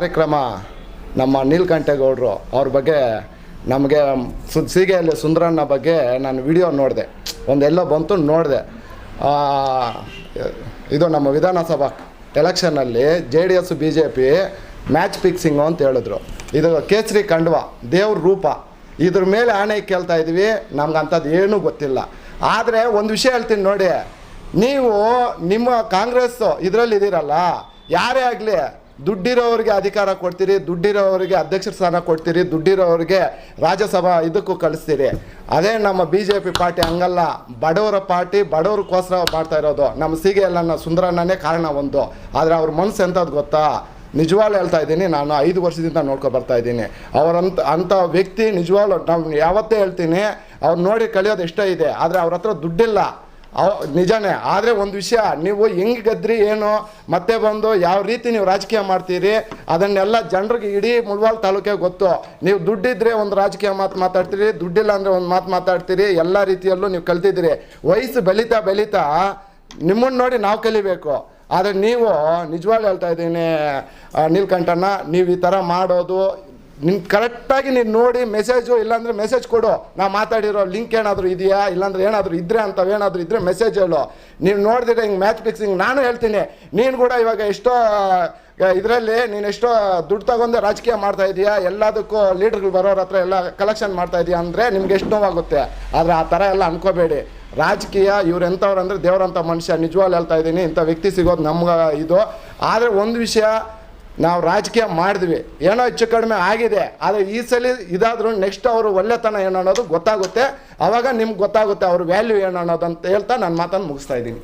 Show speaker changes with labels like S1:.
S1: ಕಾರ್ಯಕ್ರಮ ನಮ್ಮ ನೀಲ್ಕಂಠೇಗೌಡರು ಅವ್ರ ಬಗ್ಗೆ ನಮಗೆ ಸು ಸೀಗೆಯಲ್ಲಿ ಸುಂದರಣ್ಣ ಬಗ್ಗೆ ನಾನು ವಿಡಿಯೋ ನೋಡಿದೆ. ಒಂದೆಲ್ಲೋ ಬಂತು ನೋಡಿದೆ. ಇದು ನಮ್ಮ ವಿಧಾನಸಭಾ ಎಲೆಕ್ಷನಲ್ಲಿ J D S B J P match fixing ಅಂತ ಹೇಳಿದ್ರು. ಇದು ಕೇಸರಿ ಕಂಡ್ವ, ದೇವ್ರ ರೂಪ. ಇದ್ರ ಮೇಲೆ ಆಣೆ ಕೇಳ್ತಾ ಇದ್ವಿ. ನಮ್ಗೆ ಅಂಥದ್ದು ಏನೂ ಗೊತ್ತಿಲ್ಲ. ಆದರೆ ಒಂದು ವಿಷಯ ಹೇಳ್ತೀನಿ ನೋಡಿ. ನೀವು ನಿಮ್ಮ ಕಾಂಗ್ರೆಸ್ಸು ಇದರಲ್ಲಿ ಇದ್ದೀರಲ್ಲ ಯಾರೇ ಆಗಲಿ ದುಡ್ಡಿರೋರಿಗೆ ಅಧಿಕಾರ ಕೊಡ್ತೀರಿ, ದುಡ್ಡಿರೋರಿಗೆ ಅಧ್ಯಕ್ಷರ ಸ್ಥಾನ ಕೊಡ್ತೀರಿ, ದುಡ್ಡಿರೋರಿಗೆ ರಾಜ್ಯಸಭಾ ಇದಕ್ಕೂ ಕಳಿಸ್ತೀರಿ. ಅದೇ ನಮ್ಮ ಬಿ ಜೆ ಪಿ ಪಾರ್ಟಿ ಹಂಗಲ್ಲ. ಬಡವರ ಪಾರ್ಟಿ ಬಡವ್ರಿಗೋಸ್ಕರ ಮಾಡ್ತಾ ಇರೋದು. ನಮ್ಮ ಸೀಗೆ ಎಲ್ಲ ಸುಂದರಣ್ಣನೇ ಕಾರಣ ಒಂದು. ಆದರೆ ಅವ್ರ ಮನಸ್ಸು ಎಂಥದ್ದು ಗೊತ್ತಾ? ನಿಜವಾಗ್ಲೂ ಹೇಳ್ತಾ ಇದ್ದೀನಿ, ನಾನು ಐದು ವರ್ಷದಿಂದ ನೋಡ್ಕೊ ಬರ್ತಾ ಇದ್ದೀನಿ. ಅವರಂತ, ಅಂಥ ವ್ಯಕ್ತಿ ನಿಜವಾಗ್ಲೂ ನಾವು ಯಾವತ್ತೇ ಹೇಳ್ತೀನಿ, ಅವ್ರು ನೋಡಿ ಕಲಿಯೋದು ಇಷ್ಟ ಇದೆ, ಆದರೆ ಅವ್ರ ಹತ್ರ ದುಡ್ಡಿಲ್ಲ. ನಿಜಾನೇ, ಆದರೆ ಒಂದು ವಿಷಯ, ನೀವು ಹೆಂಗೆ ಗದ್ರಿ, ಏನು, ಮತ್ತೆ ಬಂದು ಯಾವ ರೀತಿ ನೀವು ರಾಜಕೀಯ ಮಾಡ್ತೀರಿ, ಅದನ್ನೆಲ್ಲ ಜನರಿಗೆ ಇಡೀ ಮುಳ್ವಾಲ್ ತಾಲೂಕಿಗೆ ಗೊತ್ತು. ನೀವು ದುಡ್ಡಿದ್ರೆ ಒಂದು ರಾಜಕೀಯ ಮಾತು ಮಾತಾಡ್ತೀರಿ, ದುಡ್ಡಿಲ್ಲ ಅಂದರೆ ಒಂದು ಮಾತು ಮಾತಾಡ್ತೀರಿ, ಎಲ್ಲ ರೀತಿಯಲ್ಲೂ ನೀವು ಕಲ್ತಿದ್ದೀರಿ. ವಯಸ್ಸು ಬೆಳೀತಾ ಬೆಳೀತಾ ನಿಮ್ಮನ್ನು ನೋಡಿ ನಾವು ಕಲಿಬೇಕು. ಆದರೆ ನೀವು ನಿಜವಾಗ್ಲೂ ಹೇಳ್ತಾ ಇದ್ದೀನಿ ನೀಲ್ಕಂಠಣ್ಣ, ನೀವು ಈ ಥರ ಮಾಡೋದು ನಿನ್ ಕರೆಕ್ಟಾಗಿ ನೀನು ನೋಡಿ ಮೆಸೇಜು ಇಲ್ಲಾಂದರೆ ಮೆಸೇಜ್ ಕೊಡು. ನಾ ಮಾತಾಡಿರೋ ಲಿಂಕ್ ಏನಾದರೂ ಇದೆಯಾ? ಇಲ್ಲಾಂದ್ರೆ ಏನಾದರೂ ಇದ್ರೆ ಅಂತವೇನಾದರೂ ಇದ್ರೆ ಮೆಸೇಜ್ ಹೇಳು. ನೀವು ನೋಡಿದ್ರೆ ಹಿಂಗೆ ಮ್ಯಾಚ್ ಫಿಕ್ಸಿಂಗ್ ನಾನು ಹೇಳ್ತೀನಿ. ನೀನು ಕೂಡ ಇವಾಗ ಎಷ್ಟೋ ಇದರಲ್ಲಿ ನೀನು ಎಷ್ಟೋ ದುಡ್ಡು ತಗೊಂಡು ರಾಜಕೀಯ ಮಾಡ್ತಾ ಇದೀಯಾ? ಎಲ್ಲದಕ್ಕೂ ಲೀಡರ್ಗಳು ಬರೋರ ಹತ್ರ ಎಲ್ಲ ಕಲೆಕ್ಷನ್ ಮಾಡ್ತಾ ಇದೀಯಾ ಅಂದರೆ ನಿಮ್ಗೆ ಎಷ್ಟು ನೋವಾಗುತ್ತೆ. ಆದರೆ ಆ ಥರ ಎಲ್ಲ ಅನ್ಕೋಬೇಡಿ. ರಾಜಕೀಯ, ಇವ್ರು ಎಂಥವ್ರು ಅಂದರೆ ದೇವರಂಥ ಮನುಷ್ಯ. ನಿಜವಾಗ್ಲೂ ಹೇಳ್ತಾ ಇದ್ದೀನಿ, ಇಂಥ ವ್ಯಕ್ತಿ ಸಿಗೋದು ನಮ್ಗೆ ಇದು. ಆದರೆ ಒಂದು ವಿಷಯ ನಾವು ರಾಜಕೀಯ ಮಾಡಿದ್ವಿ. ಏನೋ ಹೆಚ್ಚು ಕಡಿಮೆ ಆಗಿದೆ. ಆದರೆ ಈ ಸಲ ಇದಾದರೂ ನೆಕ್ಸ್ಟ್ ಅವರು ಒಳ್ಳೆತನ ಏನು ಅನ್ನೋದು ಗೊತ್ತಾಗುತ್ತೆ. ಆವಾಗ ನಿಮ್ಗೆ ಗೊತ್ತಾಗುತ್ತೆ ಅವ್ರ ವ್ಯಾಲ್ಯೂ ಏನು ಅಂತ ಹೇಳ್ತಾ ನಾನು ಮಾತನ್ನು ಮುಗಿಸ್ತಾ ಇದ್ದೀನಿ.